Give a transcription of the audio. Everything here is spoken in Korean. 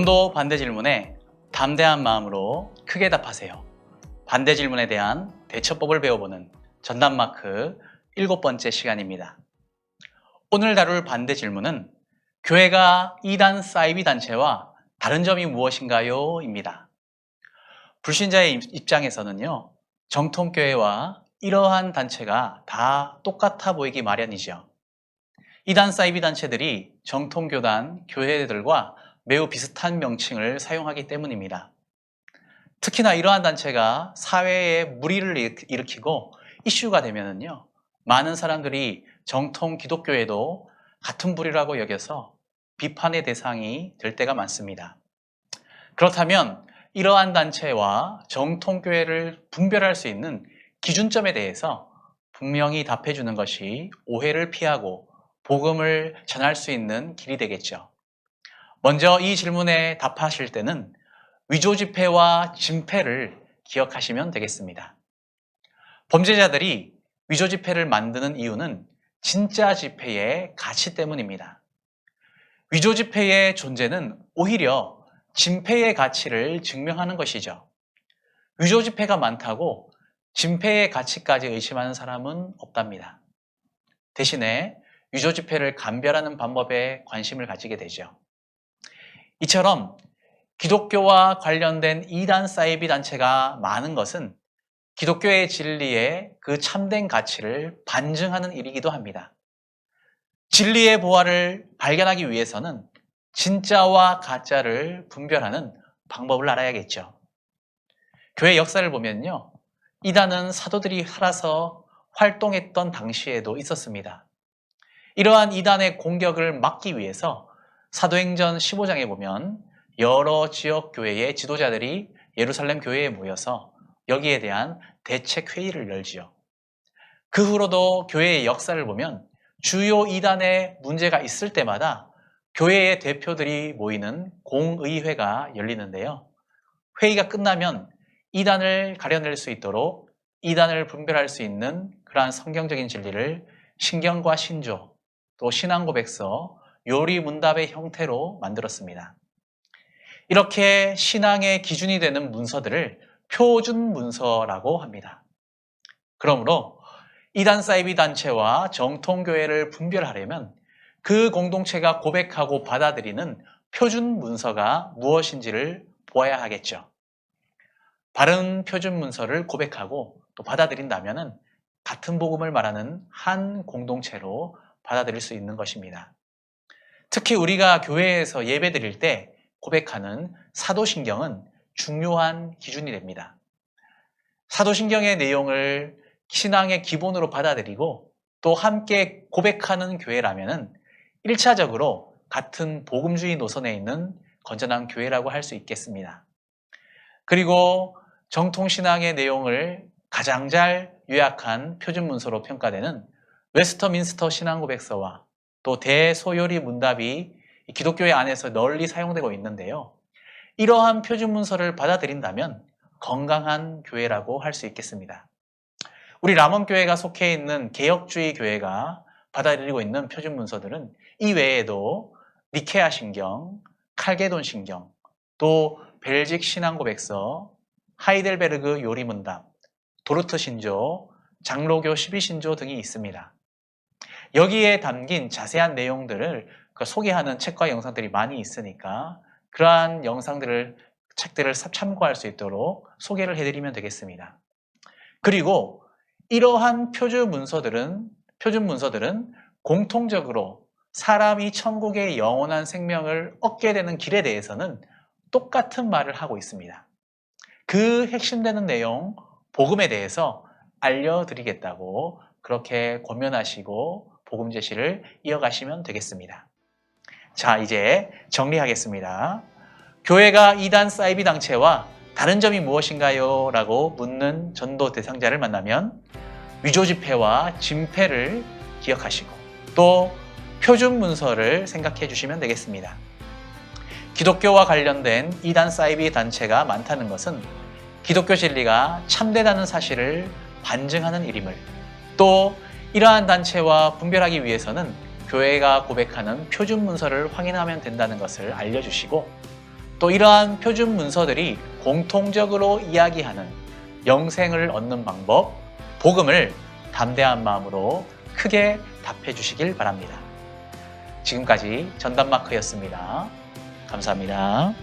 전도 반대 질문에 담대한 마음으로 크게 답하세요. 반대 질문에 대한 대처법을 배워보는 전담마크 일곱 번째 시간입니다. 오늘 다룰 반대 질문은 교회가 이단 사이비 단체와 다른 점이 무엇인가요? 입니다. 불신자의 입- 입장에서는요, 정통교회와 이러한 단체가 다 똑같아 보이기 마련이죠. 이단 사이비 단체들이 정통교단, 교회들과 매우 비슷한 명칭을 사용하기 때문입니다. 특히나 이러한 단체가 사회에 무리를 일- 일으키고 이슈가 되면은요, 많은 사람들이 정통 기독교에도 같은 부류라고 여겨서 비판의 대상이 될 때가 많습니다. 그렇다면 이러한 단체와 정통교회를 분별할 수 있는 기준점에 대해서 분명히 답해 주는 것이 오해를 피하고 복음을 전할 수 있는 길이 되겠죠. 먼저 이 질문에 답하실 때는 위조 지폐와 진폐를 기억하시면 되겠습니다. 범죄자들이 위조 지폐를 만드는 이유는 진짜 지폐의 가치 때문입니다. 위조 지폐의 존재는 오히려 진폐의 가치를 증명하는 것이죠. 위조 지폐가 많다고 진폐의 가치까지 의심하는 사람은 없답니다. 대신에 위조 지폐를 감별하는 방법에 관심을 가지게 되죠. 이처럼 기독교와 관련된 이단 사이비 단체가 많은 것은 기독교의 진리의 그 참된 가치를 반증하는 일이기도 합니다. 진리의 보화를 발견하기 위해서는 진짜와 가짜를 분별하는 방법을 알아야겠죠. 교회 역사를 보면요. 이단은 사도들이 살아서 활동했던 당시에도 있었습니다. 이러한 이단의 공격을 막기 위해서 사도행전 15장에 보면 여러 지역 교회의 지도자들이 예루살렘 교회에 모여서 여기에 대한 대책 회의를 열지요. 그 후로도 교회의 역사를 보면 주요 이단의 문제가 있을 때마다 교회의 대표들이 모이는 공의회가 열리는데요. 회의가 끝나면 이단을 가려낼 수 있도록 이단을 분별할 수 있는 그러한 성경적인 진리를 신경과 신조, 또 신앙고백서, 요리 문답의 형태로 만들었습니다. 이렇게 신앙의 기준이 되는 문서들을 표준 문서라고 합니다. 그러므로 이단 사이비 단체와 정통교회를 분별하려면 그 공동체가 고백하고 받아들이는 표준 문서가 무엇인지를 보아야 하겠죠. 바른 표준 문서를 고백하고 또 받아들인다면 같은 복음을 말하는 한 공동체로 받아들일 수 있는 것입니다. 특히 우리가 교회에서 예배 드릴 때 고백하는 사도신경은 중요한 기준이 됩니다. 사도신경의 내용을 신앙의 기본으로 받아들이고 또 함께 고백하는 교회라면은 1차적으로 같은 복음주의 노선에 있는 건전한 교회라고 할 수 있겠습니다. 그리고 정통신앙의 내용을 가장 잘 요약한 표준 문서로 평가되는 웨스터민스터 신앙고백서와 또 대소요리 문답이 기독교회 안에서 널리 사용되고 있는데요. 이러한 표준 문서를 받아들인다면 건강한 교회라고 할 수 있겠습니다. 우리 라몬 교회가 속해 있는 개혁주의 교회가 받아들이고 있는 표준 문서들은 이 외에도 니케아 신경, 칼게돈 신경, 또 벨직 신앙고백서, 하이델베르그 요리문답, 도르트 신조, 장로교 12신조 등이 있습니다. 여기에 담긴 자세한 내용들을 그 소개하는 책과 영상들이 많이 있으니까 그러한 영상들을 책들을 참고할 수 있도록 소개를 해드리면 되겠습니다. 그리고 이러한 표준 문서들은 표준 문서들은 공통적으로 사람이 천국의 영원한 생명을 얻게 되는 길에 대해서는 똑같은 말을 하고 있습니다. 그 핵심되는 내용, 복음에 대해서 알려드리겠다고 그렇게 권면하시고 복음 제시를 이어가시면 되겠습니다. 자, 이제 정리하겠습니다. 교회가 이단 사이비 당체와 다른 점이 무엇인가요? 라고 묻는 전도 대상자를 만나면 위조 지폐와 진폐를 기억하시고 또 표준 문서를 생각해 주시면 되겠습니다. 기독교와 관련된 이단 사이비 단체가 많다는 것은 기독교 진리가 참되다는 사실을 반증하는 일임을 또 이러한 단체와 분별하기 위해서는 교회가 고백하는 표준 문서를 확인하면 된다는 것을 알려주시고 또 이러한 표준 문서들이 공통적으로 이야기하는 영생을 얻는 방법, 복음을 담대한 마음으로 크게 답해 주시길 바랍니다. 지금까지 전담마크였습니다. 감사합니다.